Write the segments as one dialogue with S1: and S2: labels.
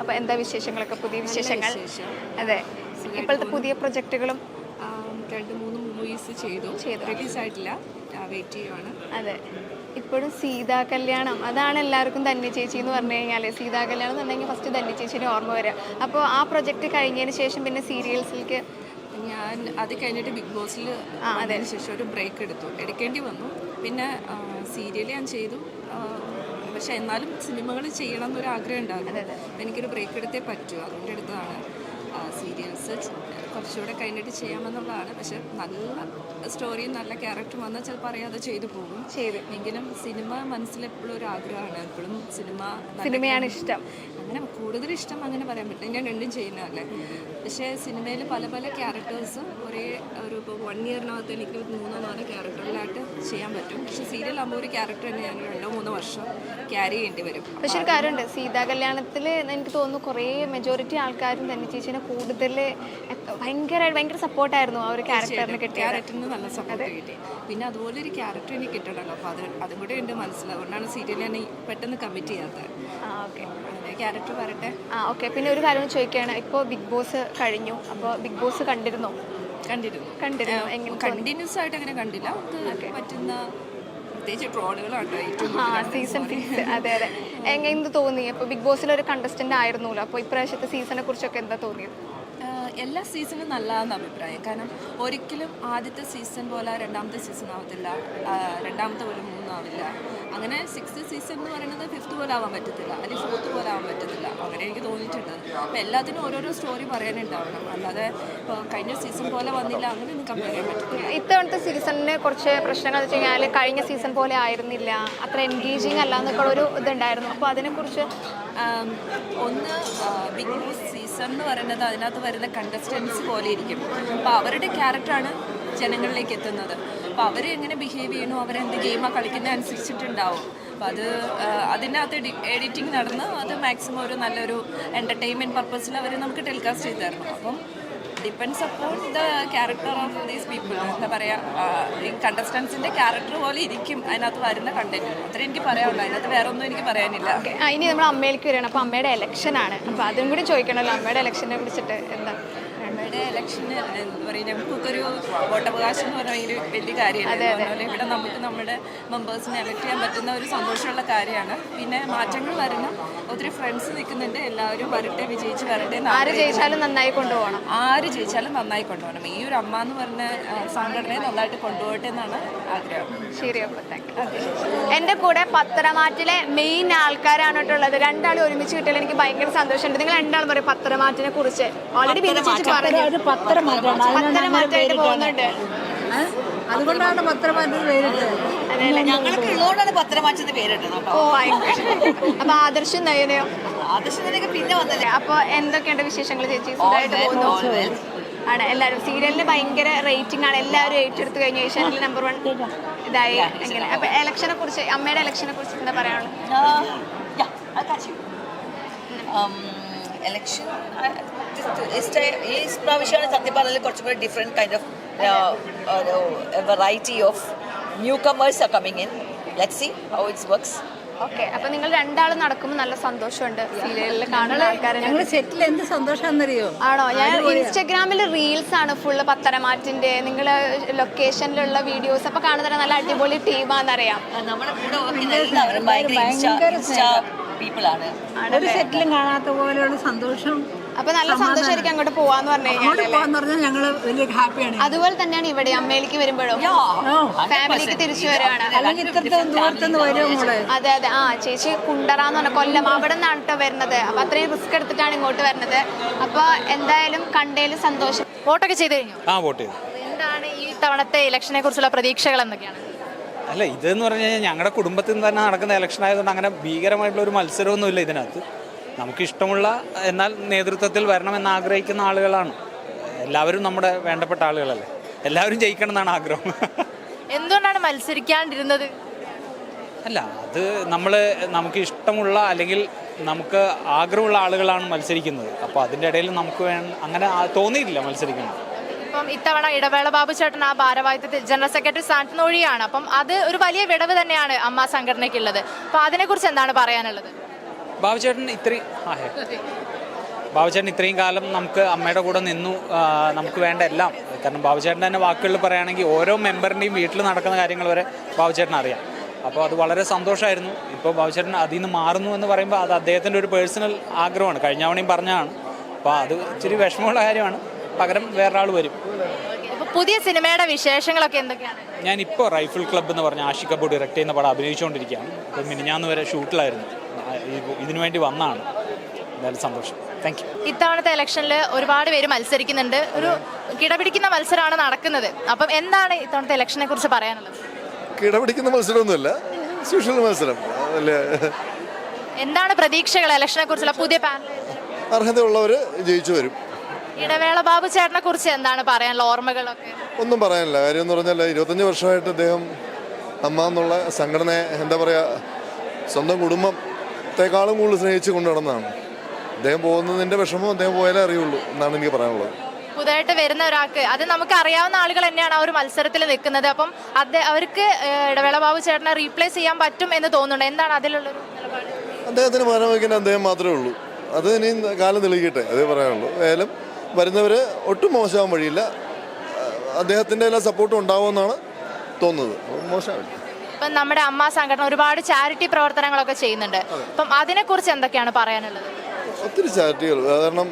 S1: അപ്പൊ എന്താ വിശേഷങ്ങളൊക്കെ? പുതിയ വിശേഷങ്ങൾ? അതെ. ഇപ്പോഴത്തെ പുതിയ പ്രൊജക്ടുകളും?
S2: രണ്ട് മൂന്ന് മൂവീസ് ചെയ്തു.
S1: ചെയ്തു.
S2: റിലീസ് ആയിട്ടില്ല വെയിറ്റ് ചെയ്യുവാണ്.
S1: അതെ. ഇപ്പോഴും സീതാ കല്യാണം. അതാണ് എല്ലാവർക്കും ധന്യ ചേച്ചി എന്ന് പറഞ്ഞു കഴിഞ്ഞാൽ സീതാ കല്യാണം എന്ന് പറഞ്ഞെങ്കിൽ ഫസ്റ്റ് ധന്യ ചേച്ചിയുടെ ഓർമ്മ വരിക അപ്പോൾ ആ പ്രൊജക്ട് കഴിഞ്ഞതിന് ശേഷം പിന്നെ സീരിയൽസിലേക്ക്?
S2: ഞാൻ അത് കഴിഞ്ഞിട്ട് ബിഗ് ബോസിൽ അതിന് ശേഷം ഒരു ബ്രേക്ക് എടുത്തു. എടുക്കേണ്ടി വന്നു. പിന്നെ സീരിയൽ ഞാൻ ചെയ്തു. പക്ഷെ എന്നാലും സിനിമകൾ ചെയ്യണം എന്നൊരു ആഗ്രഹം ഉണ്ടാകും എനിക്കൊരു ബ്രേക്ക് എടുത്തേ പറ്റൂ. അതുകൊണ്ട് എടുത്തതാണ്. സീരിയൽസ് കുറച്ചുകൂടെ കഴിഞ്ഞിട്ട് ചെയ്യാമെന്നുള്ളതാണ്. പക്ഷെ നല്ല സ്റ്റോറിയും നല്ല ക്യാരക്ടറും വന്നാൽ ചിലപ്പോൾ അറിയാതെ ചെയ്തു പോകും.
S1: ചെയ്തു.
S2: എങ്കിലും സിനിമ മനസ്സിലെപ്പോഴും ഒരു ആഗ്രഹമാണ്. എപ്പോഴും സിനിമ
S1: സിനിമയാണ് ഇഷ്ടം.
S2: അങ്ങനെ കൂടുതൽ ഇഷ്ടം അങ്ങനെ പറയാൻ പറ്റില്ല. ഞാൻ രണ്ടും ചെയ്യുന്നതല്ലേ. പക്ഷേ സിനിമയിൽ പല പല ക്യാരക്ടേഴ്സ് ഒരേ ഒരു ഇപ്പോൾ വൺ ഇയറിനകത്ത് എനിക്ക് മൂന്നോ നാലോ ക്യാരക്ടറിലായിട്ട് ചെയ്യാൻ പറ്റും. പക്ഷെ സീരിയൽ ആകുമ്പോൾ ഒരു ക്യാരക്ടർ തന്നെ ഞാൻ രണ്ടോ മൂന്നോ വർഷം ക്യാരി ചെയ്യേണ്ടി വരും.
S1: പക്ഷെ ഒരു കാര്യമുണ്ട്. സീതാ കല്യാണത്തിൽ എനിക്ക് തോന്നുന്നു കുറേ മെജോറിറ്റി ആൾക്കാരും തന്നെ ചേച്ചിനെ കൂടുതൽ ഭയങ്കര ഭയങ്കര സപ്പോർട്ടായിരുന്നു ആ ഒരു ക്യാരക്ടറിന് കിട്ടിയത്.
S2: നല്ല സപ്പോർട്ട് കിട്ടി. പിന്നെ അതുപോലെ ഒരു ക്യാരക്ടർ എനിക്ക് കിട്ടണമല്ലോ അപ്പോൾ അത് അതും കൂടെ ഉണ്ട് മനസ്സിലാവും അതുകൊണ്ടാണ് സീരിയൽ ഞാൻ പെട്ടെന്ന് കമ്മിറ്റ് ചെയ്യാത്തത്.
S1: ആ ഓക്കെ.
S2: ക്യാരക്ടർ വരട്ടെ.
S1: ആ ഓക്കെ. പിന്നെ ഒരു കാര്യം ചോദിക്കുകയാണ് ഇപ്പോൾ ബിഗ് ബോസ് കഴിഞ്ഞു. അപ്പോൾ ബിഗ് ബോസ് കണ്ടിരുന്നോ?
S2: കണ്ടിരുന്നു.
S1: കണ്ടിരുന്നു?
S2: കണ്ടിന്യൂസ് ആയിട്ട് അങ്ങനെ കണ്ടില്ല. പറ്റുന്ന പ്രത്യേകിച്ച് ട്രോളുകളാണ് ഏറ്റവും
S1: ആ സീസൺ സിക്സ് അതെ അതെ. എങ്ങനെ തോന്നി അപ്പോൾ ബിഗ് ബോസിൽ ഒരു കണ്ടസ്റ്റന്റ് ആയിരുന്നല്ലോ അപ്പോൾ ഇപ്രാവശ്യത്തെ സീസണെ കുറിച്ചൊക്കെ എന്താ തോന്നിയത്
S2: എല്ലാ സീസണും നല്ലതാണെന്ന് അഭിപ്രായം. കാരണം ഒരിക്കലും ആദ്യത്തെ സീസൺ പോലെ രണ്ടാമത്തെ സീസൺ ആവത്തില്ല. രണ്ടാമത്തെ പോലെ മൂന്നാവില്ല അങ്ങനെ സിക്സ്ത് സീസൺ എന്ന് പറയുന്നത് ഫിഫ്ത്ത് പോലെ ആവാൻ പറ്റത്തില്ല. അല്ലെങ്കിൽ ഫോർത്ത് പോലെ ആവാൻ പറ്റത്തില്ല. അങ്ങനെ എനിക്ക് തോന്നിയിട്ടുണ്ട്. അപ്പോൾ എല്ലാത്തിനും ഓരോരോ സ്റ്റോറി പറയാനുണ്ടാവണം. അല്ലാതെ ഇപ്പോൾ കഴിഞ്ഞ സീസൺ പോലെ വന്നില്ല. അങ്ങനെ ഒന്നും കമ്പയർ ചെയ്യാൻ പറ്റത്തില്ല.
S1: ഇത്തവണത്തെ സീസണിന് കുറച്ച് പ്രശ്നങ്ങൾ വെച്ച് കഴിഞ്ഞാൽ കഴിഞ്ഞ സീസൺ പോലെ ആയിരുന്നില്ല. അത്ര എൻഗേജിങ് അല്ല എന്നൊക്കെ ഒരു ഇതുണ്ടായിരുന്നു. അപ്പോൾ അതിനെക്കുറിച്ച്
S2: ഒന്ന് ബിഗ് ബോസ് സീസൺ എന്ന് പറയുന്നത് അതിനകത്ത് വരുന്ന കണ്ടസ്റ്റൻസ് പോലെ ഇരിക്കും. അപ്പോൾ അവരുടെ ക്യാരക്ടറാണ് ജനങ്ങളിലേക്ക് എത്തുന്നത്. അപ്പോൾ അവർ എങ്ങനെ ബിഹേവ് ചെയ്യണോ അവരെന്ത് ഗെയിമാണ് കളിക്കുന്നത് അനുസരിച്ചിട്ടുണ്ടാവും. അപ്പോൾ അത് അതിനകത്ത് എഡിറ്റിംഗ് നടന്ന് അത് മാക്സിമം ഒരു നല്ലൊരു എന്റർടൈൻമെന്റ് പർപ്പസിൽ അവർ നമുക്ക് ടെലികാസ്റ്റ് ചെയ്ത് തരണം. അപ്പം depends upon the character of these people എന്താ പറയുക ഈ കണ്ടസ്റ്റൻസിന്റെ ക്യാരക്ടർ പോലെ ഇരിക്കും അതിനകത്ത് വരുന്ന കണ്ടന്റ് അത്രേ എനിക്ക് പറയാനുള്ളൂ. അതിനകത്ത് വേറെ ഒന്നും എനിക്ക് പറയാനില്ല.
S1: അതിന് ഇനി നമ്മൾ അമ്മയിലേക്ക് വരികയാണ്. അപ്പോൾ അമ്മയുടെ ഇലക്ഷനാണ് അപ്പോൾ അതും കൂടി ചോദിക്കണമല്ലോ. അമ്മയുടെ ഇലക്ഷനെ കുറിച്ചിട്ട് എന്താ?
S2: നമ്മുടെ ഇലക്ഷന് എന്താ പറയുക നമുക്കൊരു വോട്ടവകാശം എന്ന് പറഞ്ഞാൽ ഭയങ്കര വലിയ കാര്യമാണ് അതുപോലെ ഇവിടെ നമുക്ക് നമ്മുടെ മെമ്പേഴ്സിനെ എലക്ട് ചെയ്യാൻ പറ്റുന്ന ഒരു സന്തോഷമുള്ള കാര്യമാണ്. പിന്നെ മാറ്റങ്ങൾ വരണം ഒത്തിരി ഫ്രണ്ട്സ് നിൽക്കുന്നുണ്ട് എല്ലാവരും വരട്ടെ വിജയിച്ച് വരട്ടെ എന്ന്
S1: ആര് ജയിച്ചാലും നന്നായി കൊണ്ടുപോകണം.
S2: ആര് ജയിച്ചാലും നന്നായി കൊണ്ടുപോകണം. ഈ ഒരു അമ്മ എന്ന് പറഞ്ഞ സംഘടനയെ നന്നായിട്ട് കൊണ്ടുപോകട്ടെ എന്നാണ് ആഗ്രഹം.
S1: ശരി അപ്പോൾ എന്റെ കൂടെ പത്രമാറ്റിലെ മെയിൻ ആൾക്കാരാണ് ഉള്ളത്. രണ്ടാളും ഒരുമിച്ച് കിട്ടിയാൽ എനിക്ക് ഭയങ്കര സന്തോഷമുണ്ട്. നിങ്ങൾ രണ്ടാളും പറയും പത്രമാറ്റിനെ കുറിച്ച്. ഓൾറെഡി പറഞ്ഞു? പോകുന്നുണ്ട്.
S3: അതുകൊണ്ടാണ് പത്രമാറ്റം പേരിട്ടത്.
S4: ഞങ്ങൾക്ക് ഉള്ളതുകൊണ്ടാണ് പത്രമാറ്റത്തിന് പേരിട്ടത്
S1: ഓ ആയിക്കോട്ടെ. അപ്പൊ ആദർശം നയനയോ?
S4: ആദർശത്തിനൊക്കെ പിന്നെ വന്നല്ലേ.
S1: അപ്പൊ എന്തൊക്കെയുണ്ട് വിശേഷങ്ങൾ ചേച്ചി? സുഖമായിട്ട് പോകുന്നു. ആണ് എല്ലാവരും സീരിയലിന് ഭയങ്കര റേറ്റിംഗ് ആണ്. എല്ലാവരും ഏറ്റെടുത്ത് കഴിഞ്ഞ ഏഷ്യാനിൽ നമ്പർ വൺ ഇതായി. എങ്ങനെ? അപ്പൊ ഇലക്ഷനെ കുറിച്ച് അമ്മയുടെ ഇലക്ഷനെ കുറിച്ച് എന്താ പറയാനുള്ളത്?
S4: ഇലക്ഷൻ ഈ പ്രാവശ്യമാണ് സത്യം പറഞ്ഞാൽ കുറച്ചും കൂടി different kind of variety of newcomers are coming in let see how it's works
S1: okay അപ്പൊ നിങ്ങൾ രണ്ടാളും നടക്കുമ്പോൾ നല്ല സന്തോഷമുണ്ട്. സീരിയലിൽ കാണുന്ന ആൾക്കാരെ
S3: ഞങ്ങൾ സെറ്റിൽ എന്ത് സന്തോഷാന്നറിയോ
S1: ആണോ? ഞാൻ ഇൻസ്റ്റഗ്രാമിൽ റീൽസ് ആണ് ഫുള്ള് പത്തനമാറ്റിന്റെ. നിങ്ങൾ ലൊക്കേഷനിലുള്ള വീഡിയോസ് ഒക്കെ കാണുന്ന നല്ല അടിപൊളി ടീമാണെന്നറിയാം
S4: നമ്മുടെ കൂടെ പീപ്പിൾ ആണ്.
S3: ഒരു സെറ്റിലും കാണാത്ത പോലെയുള്ള സന്തോഷം
S1: അപ്പൊ നല്ല സന്തോഷമായിരിക്കും അങ്ങോട്ട് പോവാന്ന് പറഞ്ഞു കഴിഞ്ഞാൽ
S3: ഞങ്ങൾ വലിയ ഹാപ്പിയാണ്.
S1: അതുപോലെ തന്നെയാണ് ഇവിടെ അമ്മയിലേക്ക് വരുമ്പോഴും. ഫാമിലിക്ക് തിരിച്ചു വരുവാണ് അതെ അതെ. ആ ചേച്ചി കുണ്ടറാന്ന് പറഞ്ഞ കൊല്ലം അവിടെ നിന്നാണ് കേട്ടോ വരുന്നത്. അപ്പൊ അത്രയും റിസ്ക് എടുത്തിട്ടാണ് ഇങ്ങോട്ട് വരുന്നത്. അപ്പൊ എന്തായാലും കണ്ടേലും സന്തോഷം.
S5: വോട്ടൊക്കെ ചെയ്ത് കഴിഞ്ഞു?
S6: ആ വോട്ട്
S5: എന്താണ് ഈ തവണത്തെ ഇലക്ഷനെ കുറിച്ചുള്ള പ്രതീക്ഷകൾ എന്തൊക്കെയാണ്?
S6: അല്ല ഇതെന്ന് പറഞ്ഞു കഴിഞ്ഞാൽ ഞങ്ങളുടെ കുടുംബത്തിൽ നിന്ന് തന്നെ നടക്കുന്ന ഇലക്ഷൻ ആയതുകൊണ്ട് അങ്ങനെ ഭീകരമായിട്ടുള്ള ഒരു മത്സരമൊന്നുമില്ല ഇതിനകത്ത്. നമുക്കിഷ്ടമുള്ള എന്നാൽ നേതൃത്വത്തിൽ വരണമെന്ന് ആഗ്രഹിക്കുന്ന ആളുകളാണ്. എല്ലാവരും നമ്മുടെ വേണ്ടപ്പെട്ട ആളുകളല്ലേ. എല്ലാവരും ജയിക്കണം എന്നാണ് ആഗ്രഹം.
S5: എന്തുകൊണ്ടാണ് മത്സരിക്കാണ്ടിരുന്നത്?
S6: അല്ല അത് നമ്മൾ നമുക്ക് ഇഷ്ടമുള്ള അല്ലെങ്കിൽ നമുക്ക് ആഗ്രഹമുള്ള ആളുകളാണ് മത്സരിക്കുന്നത്. അപ്പോൾ അതിന്റെ ഇടയിൽ നമുക്ക് വേണം അങ്ങനെ തോന്നിയിട്ടില്ല മത്സരിക്കണം
S5: ഇപ്പം ഇത്തവണ ഇടവേള ബാബു ചേട്ടൻ ആ ഭാരവാഹിത്വത്തിൽ ജനറൽ സെക്രട്ടറി സ്ഥാനത്ത് ഒഴിയാണ് അപ്പം അത് ഒരു വലിയ വിടവ് തന്നെയാണ് അമ്മ സംഘടനയ്ക്കുള്ളത്. അപ്പോൾ അതിനെക്കുറിച്ച് എന്താണ് പറയാനുള്ളത്?
S6: ബാബു ചേട്ടൻ ഇത്രയും ബാബുചേട്ടൻ ഇത്രയും കാലം നമുക്ക് അമ്മയുടെ കൂടെ നിന്നു. നമുക്ക് വേണ്ട എല്ലാം. കാരണം ബാബുചേട്ടൻ തന്നെ വാക്കുകളിൽ പറയുകയാണെങ്കിൽ ഓരോ മെമ്പറിന്റെയും വീട്ടിൽ നടക്കുന്ന കാര്യങ്ങൾ വരെ ബാബുചേട്ടൻ അറിയാം. അപ്പോൾ അത് വളരെ സന്തോഷമായിരുന്നു. ഇപ്പോൾ ബാബുചേട്ടൻ അതിൽ നിന്ന് മാറുന്നു എന്ന് പറയുമ്പോൾ അത് അദ്ദേഹത്തിന്റെ ഒരു പേഴ്സണൽ ആഗ്രഹമാണ്. കഴിഞ്ഞ തവണയും പറഞ്ഞതാണ്. അപ്പോൾ അത് ഇച്ചിരി വിഷമമുള്ള കാര്യമാണ്. പകരം വേറൊരാൾ വരും.
S5: അപ്പൊ പുതിയ സിനിമയുടെ വിശേഷങ്ങളൊക്കെ എന്തൊക്കെയാണ്?
S6: ഞാൻ ഇപ്പോൾ റൈഫിൾ ക്ലബ്ബ് എന്ന് പറഞ്ഞ ആഷിക് കപൂർ ഡയറക്റ്റ് ചെയ്യുന്ന പടം അഭിനയിച്ചുകൊണ്ടിരിക്കുകയാണ്. ഇപ്പോൾ മിനിഞ്ഞാന്ന് വരെ ഷൂട്ടിലായിരുന്നു. ഇതിനുവേണ്ടി വന്നാണ് ഇതിനു വേണ്ടി വന്നാണ് എന്തായാലും സന്തോഷം. താങ്ക് യു
S5: ഇത്തവണത്തെ ഇലക്ഷനിൽ ഒരുപാട് പേര് മത്സരിക്കുന്നുണ്ട്. ഒരു കിടപിടിക്കുന്ന മത്സരമാണ് നടക്കുന്നത്. അപ്പം എന്താണ് ഇത്തവണത്തെ ഇലക്ഷനെ കുറിച്ച് പറയാനുള്ളത്?
S7: കിടപിടിക്കുന്ന മത്സരമൊന്നുമല്ല. സോഷ്യൽ മത്സരം.
S5: എന്താണ് പ്രതീക്ഷകൾ ഇലക്ഷനെ കുറിച്ചുള്ള പുതിയ പാനൽ
S7: അർഹതയുള്ളവർ ജയിച്ചു വരും.
S5: ഇടവേള ബാബു ചേട്ടനെ കുറിച്ച് എന്താണ് പറയാനുള്ള ഓർമ്മകളൊക്കെ?
S7: ഒന്നും പറയാനില്ല. കാര്യം എന്ന് പറഞ്ഞാൽ ഇരുപത്തഞ്ച് വർഷമായിട്ട് അദ്ദേഹം അമ്മ എന്നുള്ള സംഘടനയെ എന്താ പറയുക സ്വന്തം കുടുംബത്തെക്കാളും കൂടുതൽ സ്നേഹിച്ച് കൊണ്ടു നടന്നതാണ്. അദ്ദേഹം പോകുന്നതിന്റെ വിഷമം അദ്ദേഹം പോയാലേ അറിയുള്ളൂ എന്നാണ് എനിക്ക് പറയാനുള്ളത്.
S5: പുതുതായിട്ട് വരുന്ന ഒരാൾക്ക് അത് നമുക്ക് അറിയാവുന്ന ആളുകൾ തന്നെയാണ് ആ ഒരു മത്സരത്തിൽ നിൽക്കുന്നത്. അപ്പം അത് അവർക്ക് ഇടവേള ബാബു ചേട്ടനെ റീപ്ലേസ് ചെയ്യാൻ പറ്റും എന്ന് തോന്നുന്നുണ്ട്. എന്താണ് അതിലുള്ളൊരു നിലപാട്?
S7: അദ്ദേഹത്തിന് പകരം വയ്ക്കുന്ന അദ്ദേഹം മാത്രമേ ഉള്ളൂ. അത് ഇനി കാലം തെളിയിക്കട്ടെ അതേ പറയാനുള്ളൂ. ഏതായാലും വരുന്നവർ ഒട്ടും മോശമാകാൻ വഴിയില്ല. അദ്ദേഹത്തിന്റെ എല്ലാ സപ്പോർട്ടും ഉണ്ടാവുമെന്നാണ് തോന്നുന്നത്. മോശമാവില്ല.
S5: ഇപ്പം നമ്മുടെ അമ്മ സംഘടന ഒരുപാട് ചാരിറ്റി പ്രവർത്തനങ്ങളൊക്കെ ചെയ്യുന്നുണ്ട്. അപ്പം അതിനെക്കുറിച്ച് എന്തൊക്കെയാണ് പറയാനുള്ളത്?
S7: ഒത്തിരി ചാരിറ്റികൾ. കാരണം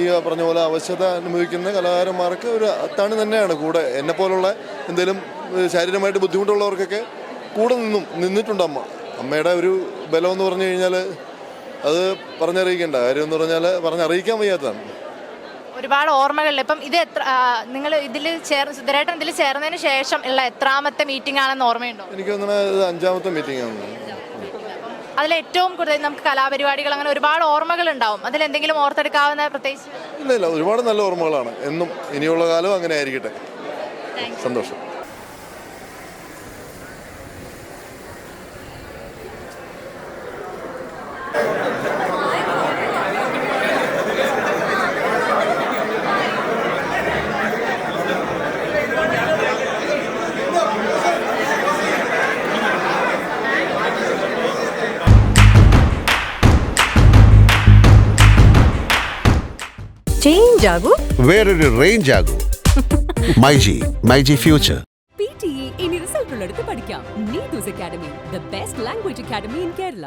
S7: ഈ പറഞ്ഞ പോലെ ആവശ്യത അനുഭവിക്കുന്ന കലാകാരന്മാർക്ക് ഒരു അത്താണി തന്നെയാണ് കൂടെ. എന്നെ പോലുള്ള എന്തെങ്കിലും ശാരീരികമായിട്ട് ബുദ്ധിമുട്ടുള്ളവർക്കൊക്കെ കൂടെ നിന്നും നിന്നിട്ടുണ്ട് അമ്മ. അമ്മയുടെ ഒരു ബലം എന്ന് പറഞ്ഞു കഴിഞ്ഞാൽ അത് പറഞ്ഞറിയിക്കേണ്ട. കാര്യം എന്ന് പറഞ്ഞാൽ പറഞ്ഞറിയിക്കാൻ വയ്യാത്തതാണ്.
S5: ഒരുപാട് ഓർമ്മകളിൽ ഇപ്പം ഇത് എത്ര നിങ്ങൾ ഇതിൽ ചേർ സുധരേട്ടൻ ഇതിൽ ചേർന്നതിന് ശേഷം ഉള്ള എത്രാമത്തെ മീറ്റിംഗ് ആണെന്ന് ഓർമ്മയുണ്ടോ?
S7: എനിക്ക് തോന്നുന്നത് അഞ്ചാമത്തെ മീറ്റിംഗ് ആണ്
S5: അതിൽ ഏറ്റവും കൂടുതൽ നമുക്ക് കലാപരിപാടികൾ അങ്ങനെ ഒരുപാട് ഓർമ്മകൾ ഉണ്ടാവും അതിൽ എന്തെങ്കിലും ഓർത്തെടുക്കാവുന്ന പ്രത്യേകിച്ച്?
S7: ഇല്ല ഇല്ല. ഒരുപാട് നല്ല ഓർമ്മകളാണ്. എന്നും ഇനിയുള്ള കാലവും അങ്ങനെ ആയിരിക്കട്ടെ. സന്തോഷം.
S8: ചേഞ്ച് ആകൂ
S9: വേറൊരു റേഞ്ച് ആകൂ മൈജി മൈജി ഫ്യൂച്ചർ
S8: എ ഇനി റിസൾട്ട് ഉള്ളിടത്ത് പഠിക്കാം. Neethu's academy the best language academy in Kerala